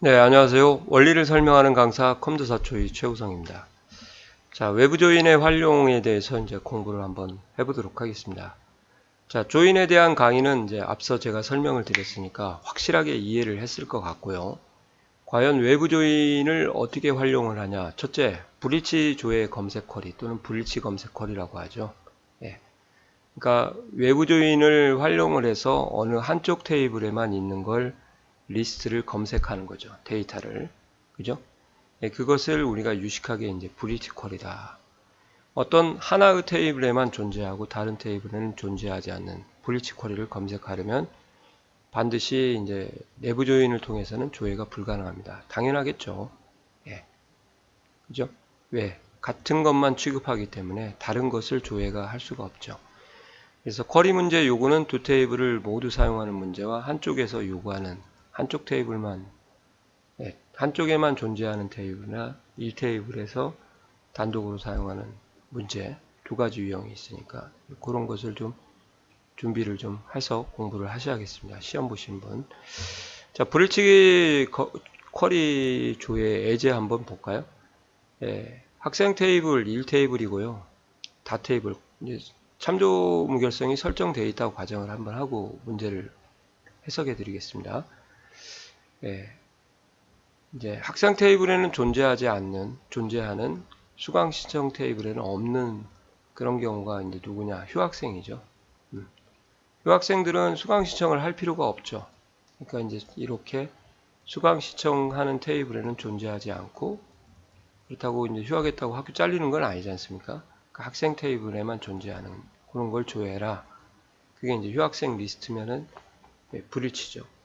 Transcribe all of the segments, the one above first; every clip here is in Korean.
네, 안녕하세요. 원리를 설명하는 강사 컴퓨터사초이 최우성입니다. 자, 외부 조인의 활용에 대해서 이제 공부를 한번 해보도록 하겠습니다. 자, 조인에 대한 강의는 이제 앞서 제가 설명을 드렸으니까 확실하게 이해를 했을 것 같고요. 과연 외부 조인을 어떻게 활용을 하냐? 첫째, 브리치 조회 검색 쿼리 또는 브리치 검색 쿼리라고 하죠. 예. 그러니까 외부 조인을 활용을 해서 어느 한쪽 테이블에만 있는 걸 리스트를 검색하는 거죠. 데이터를. 그죠? 예, 그것을 우리가 유식하게 이제 브리치 쿼리다. 어떤 하나의 테이블에만 존재하고 다른 테이블에는 존재하지 않는 브리치 쿼리를 검색하려면 반드시 이제 내부 조인을 통해서는 조회가 불가능합니다. 당연하겠죠. 예. 그죠? 왜? 같은 것만 취급하기 때문에 다른 것을 조회가 할 수가 없죠. 그래서 쿼리 문제 요구는 두 테이블을 모두 사용하는 문제와 한쪽에서 요구하는 한쪽 테이블만 네, 한쪽에만 존재하는 테이블이나 1테이블에서 단독으로 사용하는 문제 두 가지 유형이 있으니까 그런 것을 좀 준비를 좀 해서 공부를 하셔야겠습니다. 시험 보신 분. 자, 브릿지 쿼리 조의 예제 한번 볼까요? 예, 학생 테이블 1테이블이고요. 다 테이블. 참조 무결성이 설정되어 있다고 가정을 한번 하고 문제를 해석해 드리겠습니다. 예, 이제 학생 테이블에는 존재하지 않는 존재하는 수강 신청 테이블에는 없는 그런 경우가 이제 누구냐 휴학생이죠. 음. 휴학생들은 수강 신청을 할 필요가 없죠. 그러니까 이제 이렇게 수강 신청하는 테이블에는 존재하지 않고 그렇다고 이제 휴학했다고 학교 잘리는 건 아니지 않습니까? 그 학생 테이블에만 존재하는 그런 걸 조회해라. 그게 이제 휴학생 리스트면은 예, 불일치죠.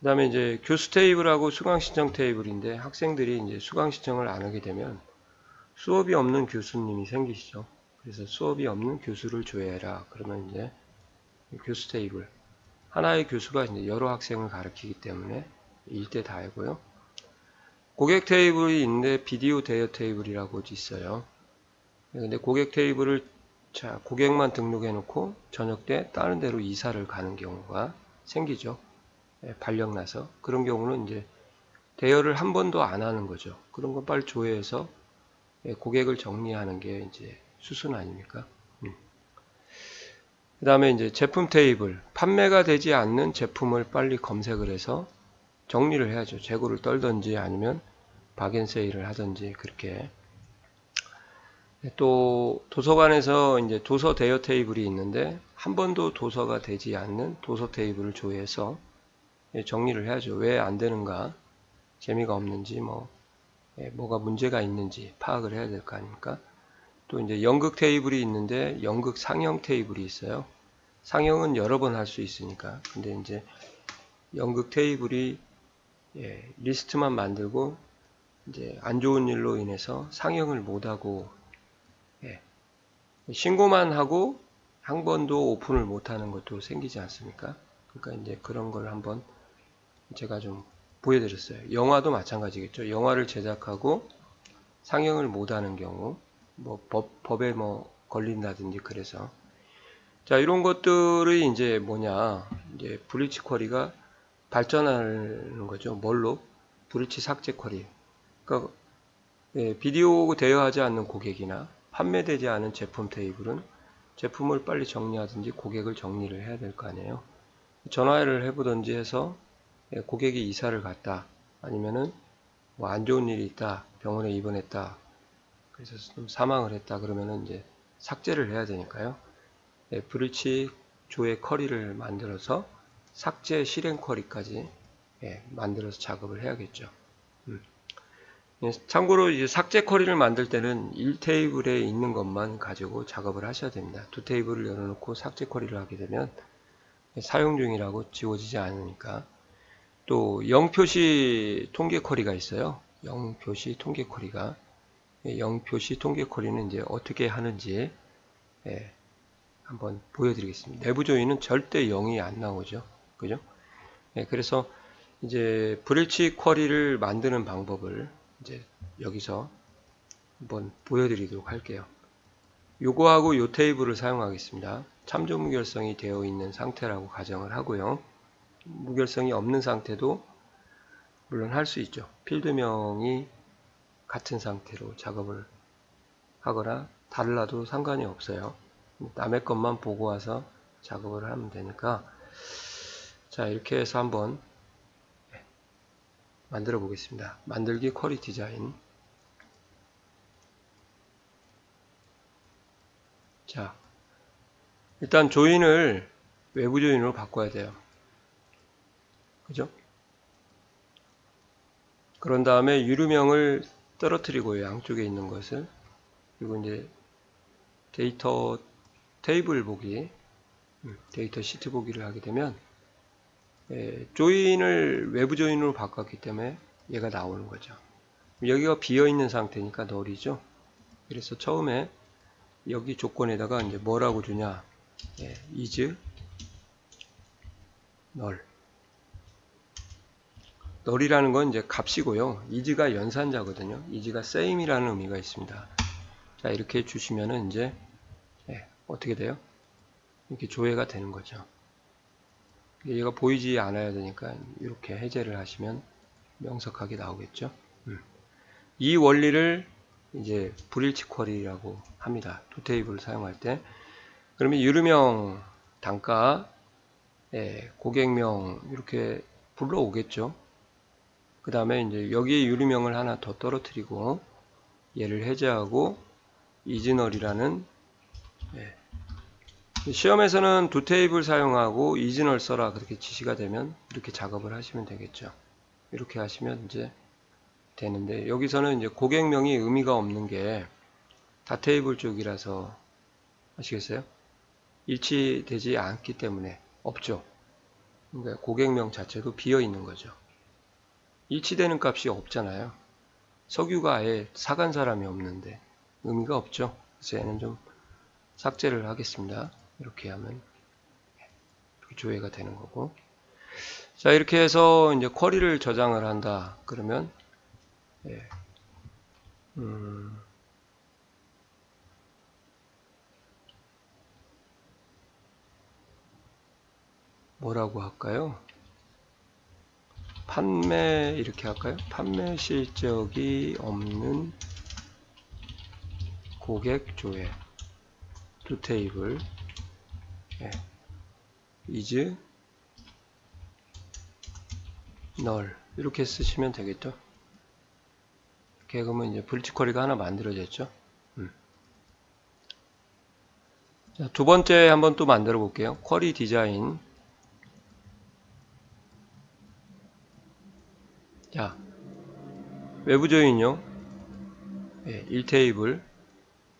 그 다음에 이제 교수 테이블하고 수강 신청 테이블인데 학생들이 이제 수강 신청을 안 하게 되면 수업이 없는 교수님이 생기시죠. 그래서 수업이 없는 교수를 조회해라. 그러면 이제 교수 테이블. 하나의 교수가 이제 여러 학생을 가르치기 때문에 일대 다이고요. 고객 테이블이 있는데 비디오 대여 테이블이라고 있어요. 근데 고객 테이블을 자 고객만 등록해 놓고 저녁 때 다른 데로 이사를 가는 경우가 생기죠. 예, 발령나서 그런 경우는 이제 대여를 한 번도 안 하는 거죠. 그런 건 빨리 조회해서 예, 고객을 정리하는 게 이제 수순 아닙니까? 음. 그 다음에 이제 제품 테이블 판매가 되지 않는 제품을 빨리 검색을 해서 정리를 해야죠. 재고를 떨든지 아니면 박앤세일을 하든지 그렇게 또 도서관에서 이제 도서 대여 테이블이 있는데 한 번도 도서가 되지 않는 도서 테이블을 조회해서 예, 정리를 해야죠. 왜 안 되는가? 재미가 없는지, 뭐, 예, 뭐가 문제가 있는지 파악을 해야 될 거 아닙니까? 또 이제 연극 테이블이 있는데 연극 상영 테이블이 있어요. 상영은 여러 번 할 수 있으니까. 근데 이제 연극 테이블이 예, 리스트만 만들고 이제 안 좋은 일로 인해서 상영을 못하고 예, 신고만 하고 한 번도 오픈을 못하는 것도 생기지 않습니까? 그러니까 이제 그런 걸 한번 제가 좀 보여드렸어요. 영화도 마찬가지겠죠. 영화를 제작하고 상영을 못하는 경우, 뭐 법, 법에 뭐 걸린다든지 그래서 자 이런 것들이 이제 뭐냐 이제 브리치 쿼리가 발전하는 거죠. 뭘로? 브리치 삭제 쿼리. 그러니까 예, 비디오 대여하지 않는 고객이나 판매되지 않은 제품 테이블은 제품을 빨리 정리하든지 고객을 정리를 해야 될 거 아니에요. 전화를 해보든지 해서 예, 고객이 이사를 갔다. 아니면은 뭐 안 좋은 일이 있다 병원에 입원했다. 그래서 좀 사망을 했다. 그러면은 이제 삭제를 해야 되니까요. 예, 브리치 조회 커리를 만들어서 삭제 실행 커리까지 예, 만들어서 작업을 해야겠죠. 음. 예, 참고로 이제 삭제 커리를 만들 때는 1테이블에 있는 것만 가지고 작업을 하셔야 됩니다. 두 테이블을 열어놓고 삭제 커리를 하게 되면 사용 중이라고 지워지지 않으니까 또 0표시 통계 쿼리가 있어요. 0표시 통계 쿼리가 0표시 예, 통계 쿼리는 이제 어떻게 하는지 예, 한번 보여드리겠습니다. 내부 조인은 절대 0이 안 나오죠. 그죠? 예, 그래서 이제 브릴치 쿼리를 만드는 방법을 이제 여기서 한번 보여드리도록 할게요. 요거하고 요 테이블을 사용하겠습니다. 참조 무결성이 되어 있는 상태라고 가정을 하고요. 무결성이 없는 상태도 물론 할 수 있죠. 필드명이 같은 상태로 작업을 하거나 달라도 상관이 없어요. 남의 것만 보고 와서 작업을 하면 되니까 자 이렇게 해서 한번 만들어 보겠습니다. 만들기 쿼리 디자인 자 일단 조인을 외부 조인으로 바꿔야 돼요. 그죠? 그런 다음에 유류명을 떨어뜨리고요. 양쪽에 있는 것을. 그리고 이제 데이터 테이블 보기, 음, 데이터 시트 보기를 하게 되면 예, 조인을 외부 조인으로 바꿨기 때문에 얘가 나오는 거죠. 여기가 비어 있는 상태니까 널이죠. 그래서 처음에 여기 조건에다가 이제 뭐라고 주냐, 예, is 널. 널이라는 건 이제 값이고요. is가 연산자거든요. is가 same이라는 의미가 있습니다. 자 이렇게 주시면은 이제 예, 어떻게 돼요? 이렇게 조회가 되는 거죠. 얘가 보이지 않아야 되니까 이렇게 해제를 하시면 명석하게 나오겠죠. 음. 이 원리를 이제 불일치 쿼리라고 합니다. 두 테이블을 사용할 때. 그러면 유료명 단가, 예, 고객명 이렇게 불러오겠죠. 그 다음에 이제 여기에 유료명을 하나 더 떨어뜨리고 얘를 해제하고 이즈널이라는 예, 시험에서는 두 테이블 사용하고 이즈널 써라 그렇게 지시가 되면 이렇게 작업을 하시면 되겠죠. 이렇게 하시면 이제 되는데 여기서는 이제 고객명이 의미가 없는 게 다 테이블 쪽이라서 아시겠어요? 일치되지 않기 때문에 없죠. 그러니까 고객명 자체도 비어 있는 거죠. 일치되는 값이 없잖아요. 석유가 아예 사간 사람이 없는데 의미가 없죠. 그래서 얘는 좀 삭제를 하겠습니다. 이렇게 하면 이렇게 조회가 되는 거고. 자 이렇게 해서 이제 쿼리를 저장을 한다. 그러면 예. 음, 뭐라고 할까요? 판매 이렇게 할까요? 판매 실적이 없는 고객 조회 두 테이블 예. is null 이렇게 쓰시면 되겠죠. 이렇게 그러면 이제 쿼리가 하나 만들어졌죠. 음. 자, 두 번째 한번 또 만들어 볼게요. 쿼리 디자인 자, 외부 조인요. 예, 1테이블.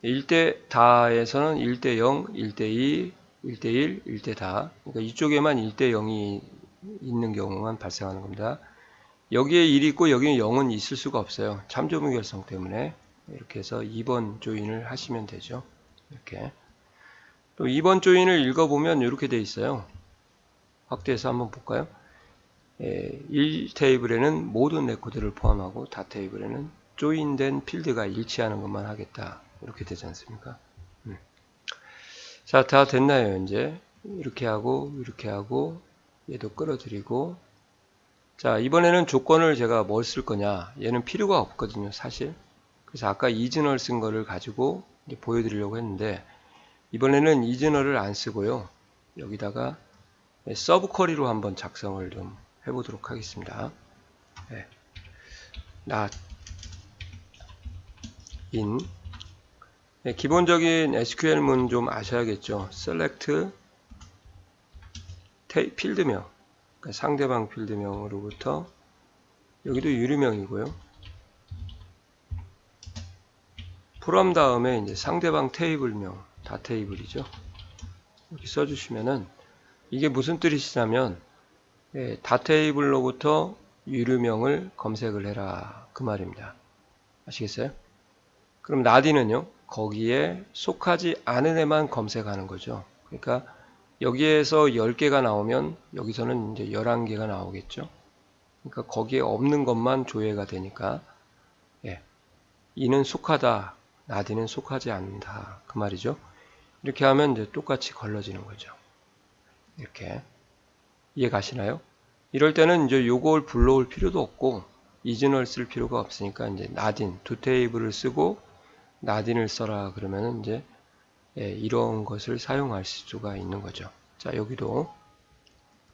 1대 다에서는 1대 0, 1대 2, 1대 1, 1대 다. 그러니까 이쪽에만 1대 0이 있는 경우만 발생하는 겁니다. 여기에 1이 있고 여기에 0은 있을 수가 없어요. 참조무 결성 때문에. 이렇게 해서 2번 조인을 하시면 되죠. 이렇게. 또 2번 조인을 읽어보면 이렇게 돼 있어요. 확대해서 한번 볼까요? 1 테이블에는 모든 레코드를 포함하고 다 테이블에는 조인된 필드가 일치하는 것만 하겠다. 이렇게 되지 않습니까? 음. 자, 다 됐나요, 이제? 이렇게 하고, 이렇게 하고, 얘도 끌어들이고. 자, 이번에는 조건을 제가 뭘 쓸 거냐. 얘는 필요가 없거든요, 사실. 그래서 아까 이즈널 쓴 거를 가지고 보여드리려고 했는데, 이번에는 이즈널을 안 쓰고요. 여기다가 서브 쿼리로 한번 작성을 좀 해보도록 하겠습니다. 네. not in 네, 기본적인 SQL문 좀 아셔야겠죠. select 필드명 그러니까 상대방 필드명으로부터 여기도 유리명이고요. from 다음에 이제 상대방 테이블명 다 테이블이죠. 이렇게 써주시면은 이게 무슨 뜻이냐면 예, 다 테이블로부터 유류명을 검색을 해라 그 말입니다. 아시겠어요? 그럼 나디는요 거기에 속하지 않은 애만 검색하는 거죠. 그러니까 여기에서 10개가 나오면 여기서는 이제 11개가 나오겠죠. 그러니까 거기에 없는 것만 조회가 되니까 예, 이는 속하다, 나디는 속하지 않는다 그 말이죠. 이렇게 하면 이제 똑같이 걸러지는 거죠. 이렇게 이해 가시나요? 이럴 때는 이제 요걸 불러올 필요도 없고 이진을 쓸 필요가 없으니까 이제 나딘 두 테이블을 쓰고 나딘을 써라 그러면은 이제 예, 이런 것을 사용할 수가 있는 거죠. 자 여기도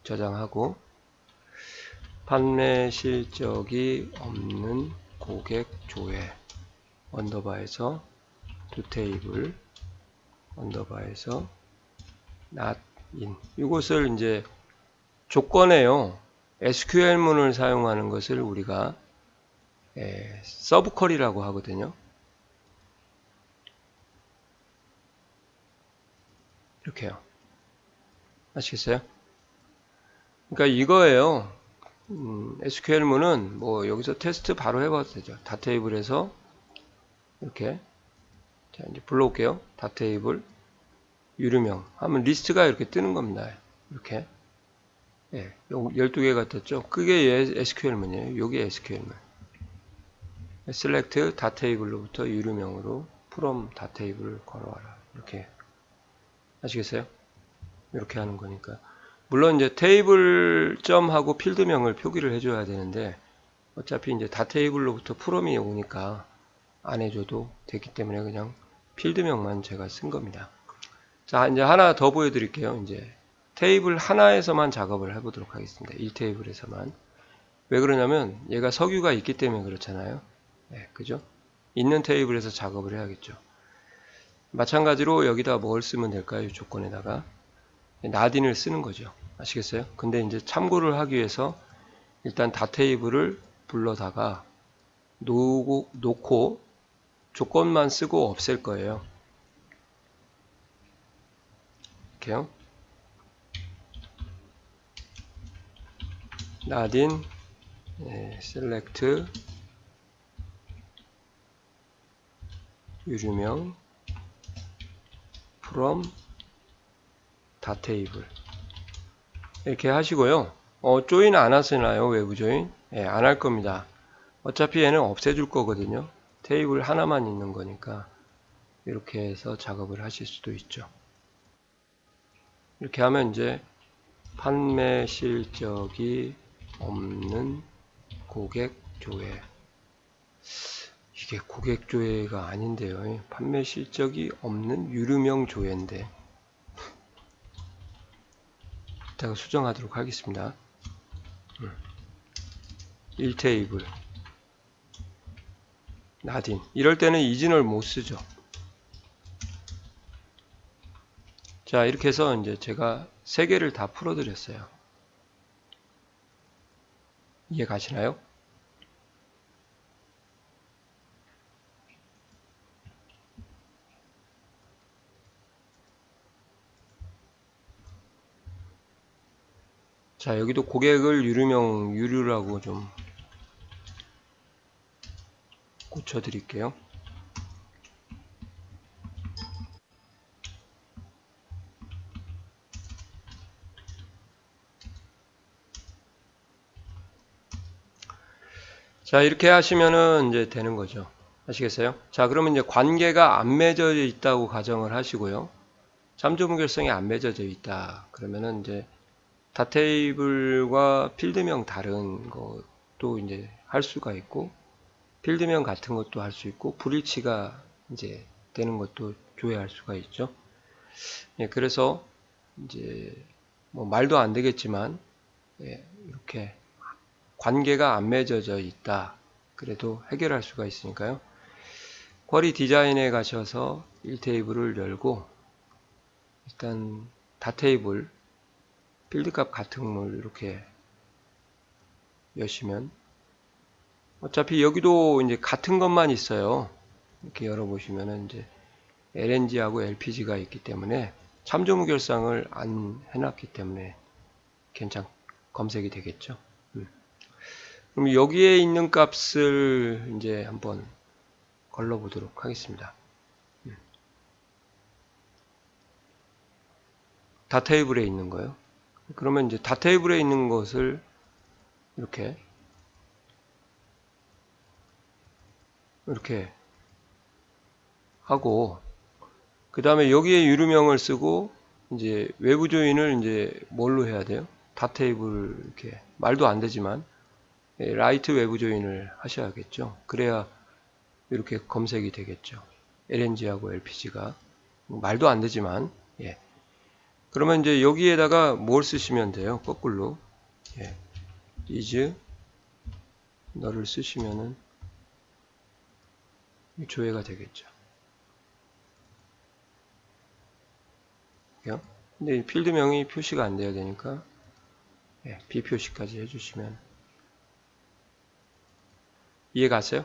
저장하고 판매 실적이 없는 고객 조회 언더바에서 두 테이블 언더바에서 in 이것을 이제 조건에요. SQL문을 사용하는 것을 우리가 에, 서브쿼리라고 하거든요. 이렇게요. 아시겠어요? 그러니까 이거예요. 음, SQL문은 뭐 여기서 테스트 바로 해봐도 되죠. 다 테이블에서 이렇게 자 이제 불러올게요. 다 테이블 유료명 하면 리스트가 이렇게 뜨는 겁니다. 이렇게 예, 12개가 떴죠. 그게 SQL문이에요. 요게 SQL문. select 다 테이블로부터 유료명으로 from 다 테이블을 걸어와라. 이렇게 아시겠어요? 이렇게 하는 거니까. 물론 이제 테이블 점하고 필드명을 표기를 해줘야 되는데 어차피 이제 다 테이블로부터 프롬이 오니까 안 해줘도 되기 때문에 그냥 필드명만 제가 쓴 겁니다. 자 이제 하나 더 보여드릴게요. 이제 테이블 하나에서만 작업을 해보도록 하겠습니다. 1테이블에서만. 왜 그러냐면 얘가 석유가 있기 때문에 그렇잖아요. 네, 그죠? 있는 테이블에서 작업을 해야겠죠. 마찬가지로 여기다 뭘 쓰면 될까요? 이 조건에다가 나딘을 쓰는 거죠. 아시겠어요? 근데 이제 참고를 하기 위해서 일단 다 테이블을 불러다가 놓고, 놓고 조건만 쓰고 없앨 거예요. 이렇게요. 나딘 예, select 유류명 from 다 테이블 이렇게 하시고요. 어, 조인 안 하시나요? 외부 조인? 예, 안 할 겁니다. 어차피 얘는 없애줄 거거든요. 테이블 하나만 있는 거니까 이렇게 해서 작업을 하실 수도 있죠. 이렇게 하면 이제 판매 실적이 없는 고객 조회 이게 고객 조회가 아닌데요. 판매 실적이 없는 유료명 조회인데 이따가 수정하도록 하겠습니다. 1테이블 나딘 이럴 때는 이진을 못 쓰죠. 자 이렇게 해서 이제 제가 세 개를 다 풀어 드렸어요. 이해 가시나요? 자 여기도 고객을 유료명 유료라고 좀 고쳐 드릴게요 자 이렇게 하시면은 이제 되는 거죠. 아시겠어요? 자 그러면 이제 관계가 안 맺어져 있다고 가정을 하시고요. 참조무결성이 안 맺어져 있다. 그러면은 이제 다 테이블과 필드명 다른 것도 이제 할 수가 있고 필드명 같은 것도 할 수 있고 불일치가 이제 되는 것도 조회할 수가 있죠. 예, 그래서 이제 뭐 말도 안 되겠지만 예, 이렇게 관계가 안 맺어져 있다. 그래도 해결할 수가 있으니까요. 쿼리 디자인에 가셔서 1테이블을 열고 일단 다 테이블 필드값 같은 걸 이렇게 여시면 어차피 여기도 이제 같은 것만 있어요. 이렇게 열어보시면은 이제 LNG하고 LPG가 있기 때문에 참조무 결상을 안 해놨기 때문에 괜찮 검색이 되겠죠. 음. 그럼 여기에 있는 값을 이제 한번 걸러 보도록 하겠습니다. 음. 다 테이블에 있는 거요. 그러면 이제 다 테이블에 있는 것을 이렇게 이렇게 하고 그 다음에 여기에 유료명을 쓰고 이제 외부 조인을 이제 뭘로 해야 돼요? 다 테이블 이렇게 말도 안 되지만 예, 라이트 외부 조인을 하셔야겠죠. 그래야 이렇게 검색이 되겠죠. LNG하고 LPG가 말도 안 되지만 예. 그러면 이제 여기에다가 뭘 쓰시면 돼요? 거꾸로 예. is 너를 쓰시면은 조회가 되겠죠. 근데 이 필드명이 표시가 안 돼야 되니까 예, 비표시까지 해주시면 이해 갔어요?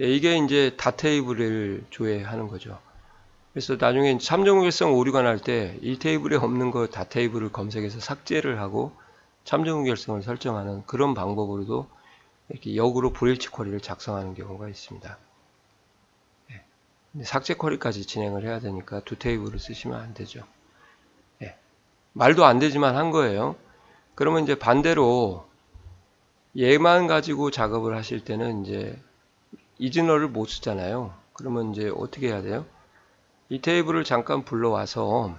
예, 이게 이제 다 테이블을 조회하는 거죠. 그래서 나중에 참정구결성 오류가 날 때 이 테이블에 없는 거 다 테이블을 검색해서 삭제를 하고 참정구결성을 설정하는 그런 방법으로도 이렇게 역으로 불일치 쿼리를 작성하는 경우가 있습니다. 예, 삭제 쿼리까지 진행을 해야 되니까 두 테이블을 쓰시면 안 되죠. 예, 말도 안 되지만 한 거예요. 그러면 이제 반대로 얘만 가지고 작업을 하실 때는 이제 이즈너를 못 쓰잖아요. 그러면 이제 어떻게 해야 돼요? 이 테이블을 잠깐 불러와서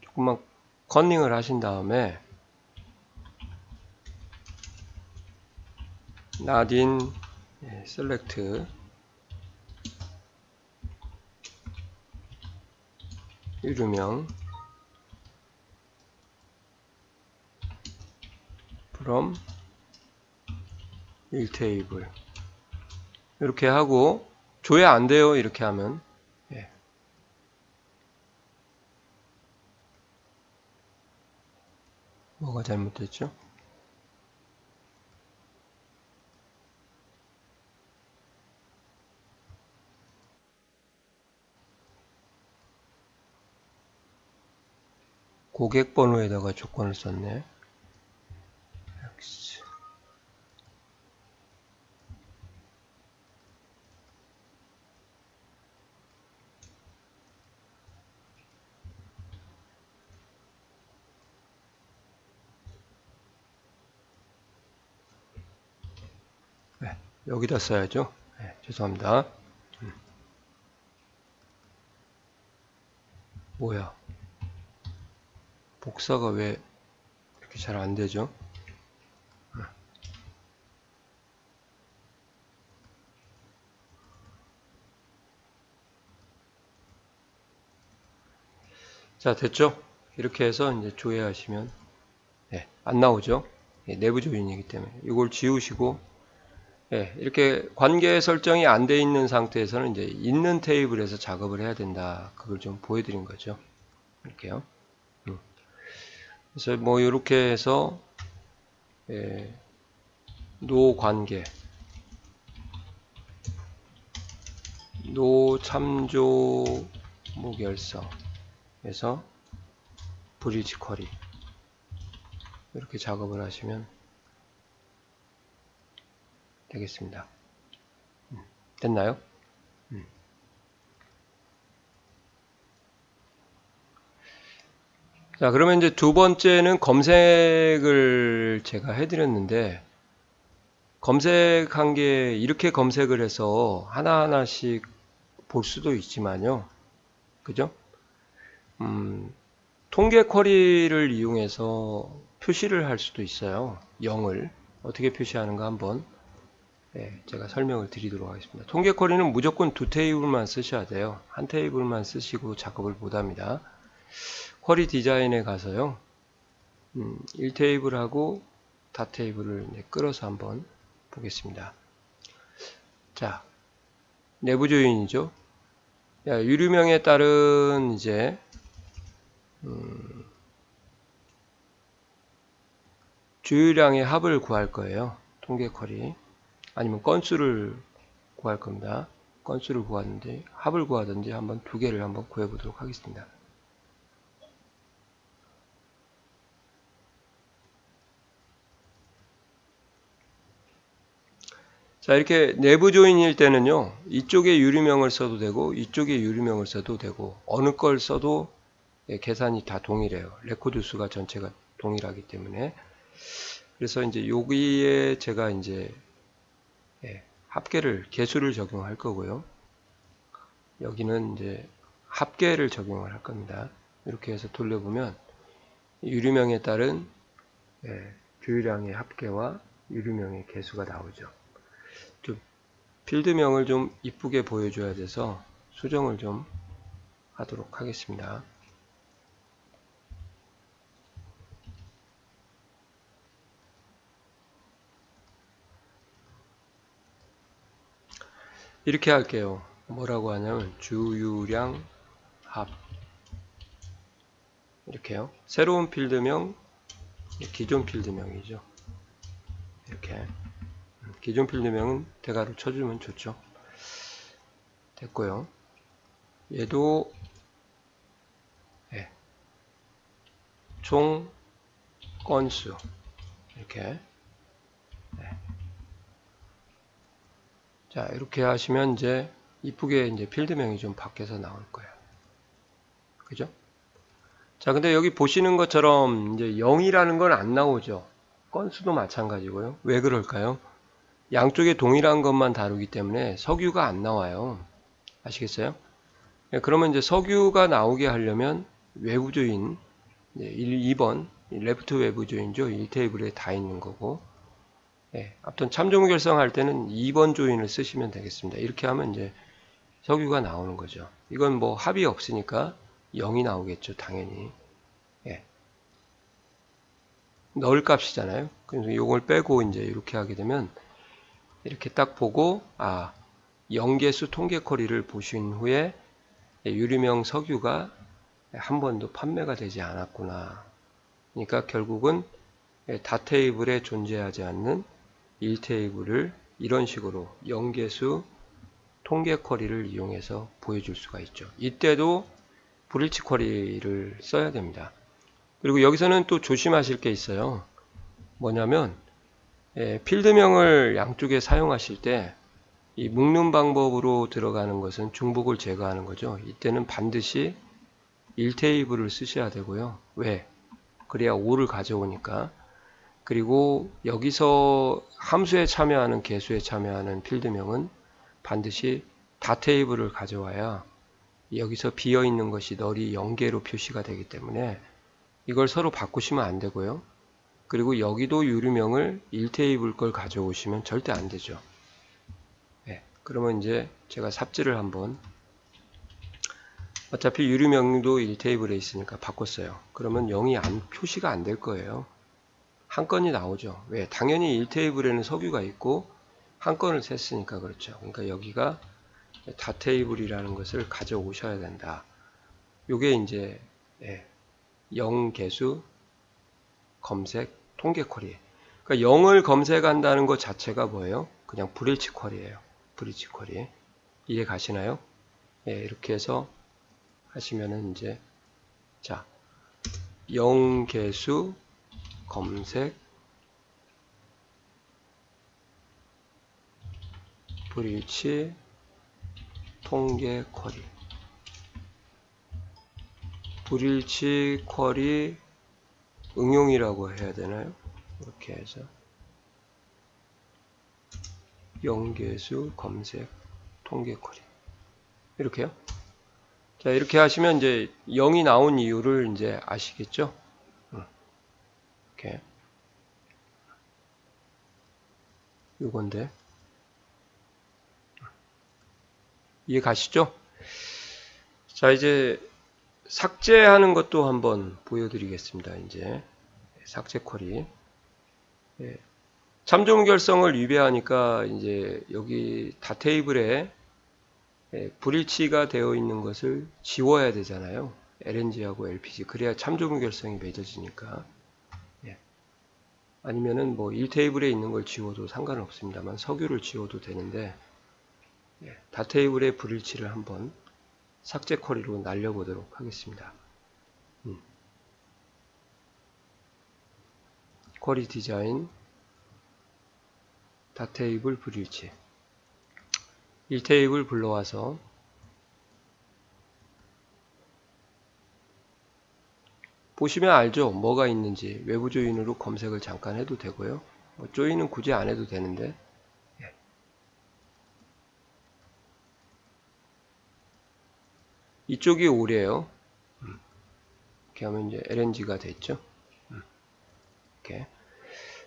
조금만 컨닝을 하신 다음에 나딘 예, 셀렉트 유류명 from 1테이블 이렇게 하고 조회 안 돼요 이렇게 하면 예. 뭐가 잘못됐죠? 고객 번호에다가 조건을 썼네. X. 네, 여기다 써야죠. 네, 죄송합니다. 음. 뭐야? 복사가 왜 이렇게 잘 안 되죠? 자, 됐죠? 이렇게 해서 이제 조회하시면 예, 안 나오죠? 예, 내부 조인이기 때문에 이걸 지우시고 예, 이렇게 관계 설정이 안 돼 있는 상태에서는 이제 있는 테이블에서 작업을 해야 된다. 그걸 좀 보여드린 거죠. 이렇게요. 음. 그래서 뭐 이렇게 해서 예, 노 관계, 노 참조 무결성 에서 브리지 쿼리 이렇게 작업을 하시면 되겠습니다. 음, 됐나요? 음. 자, 그러면 이제 두 번째는 검색을 제가 해드렸는데, 검색한 게 이렇게 검색을 해서 하나하나씩 볼 수도 있지만요. 그죠? 음, 통계 쿼리를 이용해서 표시를 할 수도 있어요. 0을. 어떻게 표시하는가 한번 예, 제가 설명을 드리도록 하겠습니다. 통계 쿼리는 무조건 두 테이블만 쓰셔야 돼요. 한 테이블만 쓰시고 작업을 못합니다. 쿼리 디자인에 가서요. 음, 1테이블하고 다 테이블을 끌어서 한번 보겠습니다. 자, 내부 조인이죠. 야, 유류명에 따른 이제 음, 주유량의 합을 구할 거예요. 통계 쿼리. 아니면 건수를 구할 겁니다. 건수를 구하는데 합을 구하든지 한번 두 개를 한번 구해 보도록 하겠습니다. 자 이렇게 내부 조인일 때는요 이쪽에 유리명을 써도 되고 이쪽에 유리명을 써도 되고 어느 걸 써도 예, 계산이 다 동일해요 레코드 수가 전체가 동일하기 때문에 그래서 이제 여기에 제가 이제 예, 합계를 개수를 적용할 거고요 여기는 이제 합계를 적용을 할 겁니다 이렇게 해서 돌려보면 유리명에 따른 예, 주유량의 합계와 유류명의 개수가 나오죠. 좀 필드명을 좀 이쁘게 보여줘야 돼서 수정을 좀 하도록 하겠습니다. 이렇게 할게요. 뭐라고 하냐면 주유량 합 이렇게요. 새로운 필드명 기존 필드명이죠. 이렇게 음, 기존 필드명은 대괄호 쳐주면 좋죠. 됐고요. 얘도 예, 총 건수 이렇게 네. 자 이렇게 하시면 이제 이쁘게 이제 필드명이 좀 바뀌어서 나올 거예요. 그죠? 자 근데 여기 보시는 것처럼 이제 0이라는 건 안 나오죠. 건수도 마찬가지고요. 왜 그럴까요? 양쪽에 동일한 것만 다루기 때문에 석유가 안 나와요. 아시겠어요? 예, 그러면 이제 석유가 나오게 하려면 외부 조인 1, 2번 레프트 외부 조인죠. 1테이블에 다 있는 거고 예, 아무튼 참조무 결성할 때는 2번 조인을 쓰시면 되겠습니다. 이렇게 하면 이제 석유가 나오는 거죠. 이건 뭐 합이 없으니까 0이 나오겠죠. 당연히. 예. 넣을 값이잖아요. 그래서 이걸 빼고 이제 이렇게 하게 되면 이렇게 딱 보고 아 연계수 통계 쿼리를 보신 후에 유리명 석유가 한 번도 판매가 되지 않았구나. 그러니까 결국은 다 테이블에 존재하지 않는 1테이블을 이런 식으로 연계수 통계 쿼리를 이용해서 보여줄 수가 있죠. 이때도 브릿지 쿼리를 써야 됩니다. 그리고 여기서는 또 조심하실 게 있어요. 뭐냐면 예, 필드명을 양쪽에 사용하실 때 이 묶는 방법으로 들어가는 것은 중복을 제거하는 거죠. 이때는 반드시 1테이블을 쓰셔야 되고요. 왜? 그래야 5를 가져오니까. 그리고 여기서 함수에 참여하는 개수에 참여하는 필드명은 반드시 다 테이블을 가져와야 여기서 비어 있는 것이 널이 0개로 표시가 되기 때문에 이걸 서로 바꾸시면 안 되고요. 그리고 여기도 유류명을 1테이블 걸 가져오시면 절대 안 되죠. 네, 그러면 이제 제가 삽질을 한번 어차피 유류명도 1테이블에 있으니까 바꿨어요. 그러면 0이 안, 표시가 안 될 거예요. 한 건이 나오죠. 왜? 당연히 1테이블에는 석유가 있고 한 건을 셌으니까 그렇죠. 그러니까 여기가 다 테이블이라는 것을 가져오셔야 된다. 요게 이제 예, 0 개수 검색 통계 쿼리. 그러니까 0을 검색한다는 것 자체가 뭐예요? 그냥 브릿지 쿼리예요. 브릿지 쿼리. 이해 가시나요? 예, 이렇게 해서 하시면은 이제 자, 0 개수 검색 브릿지 통계 쿼리 불일치 쿼리 응용이라고 해야 되나요? 이렇게 해서 연계수 검색 통계 쿼리 이렇게요. 자 이렇게 하시면 이제 0이 나온 이유를 이제 아시겠죠? 이렇게 요건데 이해 가시죠? 자 이제 삭제하는 것도 한번 보여드리겠습니다. 이제 삭제 쿼리 예. 참조문 결성을 위배하니까 이제 여기 다 테이블에 예, 불일치가 되어 있는 것을 지워야 되잖아요. LNG하고 LPG 그래야 참조문 결성이 맺어지니까 예. 아니면은 뭐 1테이블에 있는 걸 지워도 상관없습니다만 석유를 지워도 되는데 예, 다 테이블의 불일치를 한번 삭제 쿼리로 날려보도록 하겠습니다. 음. 쿼리 디자인 다 테이블 불일치 1테이블 불러와서 보시면 알죠 뭐가 있는지 외부 조인으로 검색을 잠깐 해도 되고요 뭐 조인은 굳이 안 해도 되는데 이쪽이 오래요. 음. 이렇게 하면 이제 LNG가 됐죠. 음. 이렇게.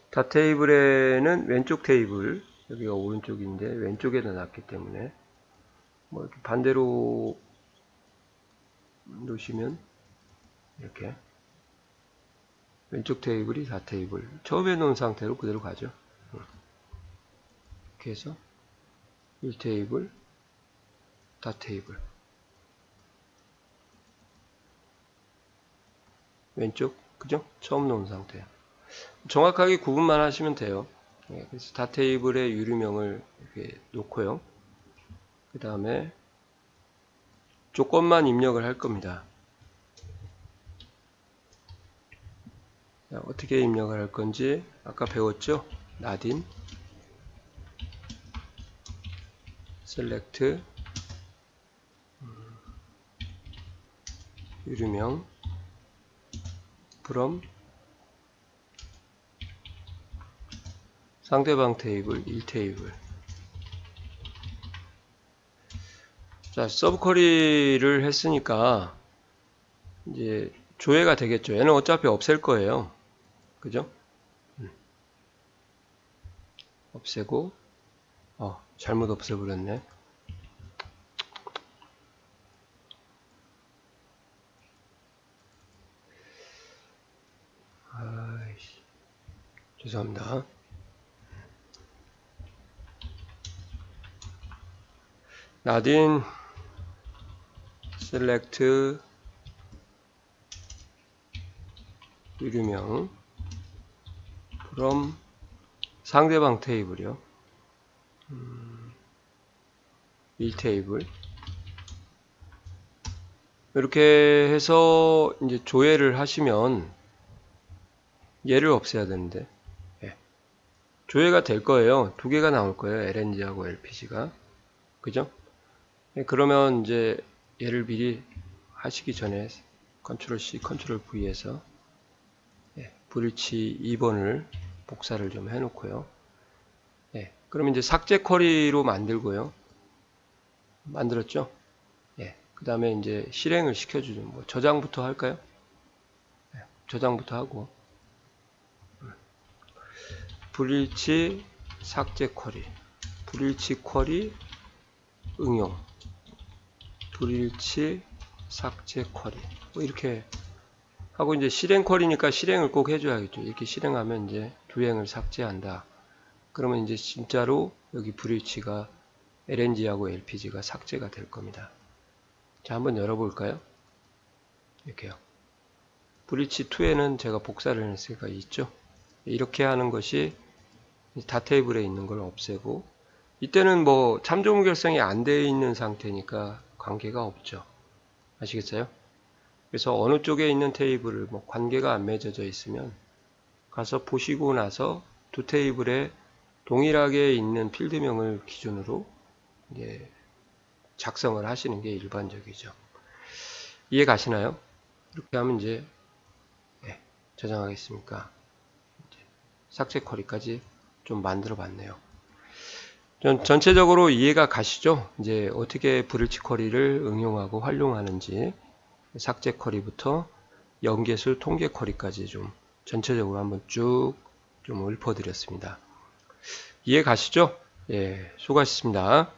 다 테이블에는 왼쪽 테이블, 여기가 오른쪽인데 왼쪽에다 놨기 때문에 뭐 이렇게 반대로 놓으시면 이렇게 왼쪽 테이블이 4 테이블. 처음에 놓은 상태로 그대로 가죠. 이렇게 해서 1 테이블 4 테이블. 왼쪽 그죠? 처음 놓은 상태 정확하게 구분만 하시면 돼요. 예, 그래서 다 테이블의 유리명을 이렇게 놓고요. 그 다음에 조건만 입력을 할 겁니다 어떻게 입력을 할 건지 아까 배웠죠? 나딘 select. 음, 유리명. From. 상대방 테이블 1 테이블. 자 서브 쿼리를 했으니까 이제 조회가 되겠죠. 얘는 어차피 없앨 거예요 그죠? 음. 없애고 어 잘못 없애버렸네. 아이씨. 죄송합니다. 나딘 select 유리명 from 상대방 테이블이요. 음, 1 테이블 이렇게 해서 이제 조회를 하시면 얘를 없애야 되는데 예. 조회가 될 거예요. 두 개가 나올 거예요. LNG하고 LPG가 그죠? 예, 그러면 이제 얘를 미리 하시기 전에 컨트롤 C, 컨트롤 V에서 예, 브릿지 2번을 복사를 좀 해놓고요. 예, 그러면 이제 삭제 쿼리로 만들고요. 만들었죠? 예, 그 다음에 이제 실행을 시켜주죠. 뭐 저장부터 할까요? 예, 저장부터 하고 브릿지 삭제 쿼리 브릿지 쿼리 응용 불일치 삭제 쿼리 뭐 이렇게 하고 이제 실행 쿼리니까 실행을 꼭 해줘야겠죠. 이렇게 실행하면 이제 두 행을 삭제한다. 그러면 이제 진짜로 여기 불일치가 LNG하고 LPG가 삭제가 될 겁니다. 자 한번 열어볼까요? 이렇게요. 브릿지 2에는 제가 복사를 했으니까 있죠. 이렇게 하는 것이 다 테이블에 있는 걸 없애고 이때는 뭐 참조무 결성이 안 되어 있는 상태니까 관계가 없죠. 아시겠어요? 그래서 어느 쪽에 있는 테이블을 뭐 관계가 안 맺어져 있으면 가서 보시고 나서 두 테이블에 동일하게 있는 필드명을 기준으로 작성을 하시는 게 일반적이죠. 이해 가시나요? 이렇게 하면 이제 네, 저장하겠습니까? 삭제 쿼리까지 좀 만들어 봤네요. 전 전체적으로 이해가 가시죠? 이제 어떻게 브릿지 쿼리를 응용하고 활용하는지 삭제 쿼리부터 연계술 통계 쿼리까지 좀 전체적으로 한번 쭉 좀 읊어드렸습니다. 이해 가시죠? 예, 수고하셨습니다.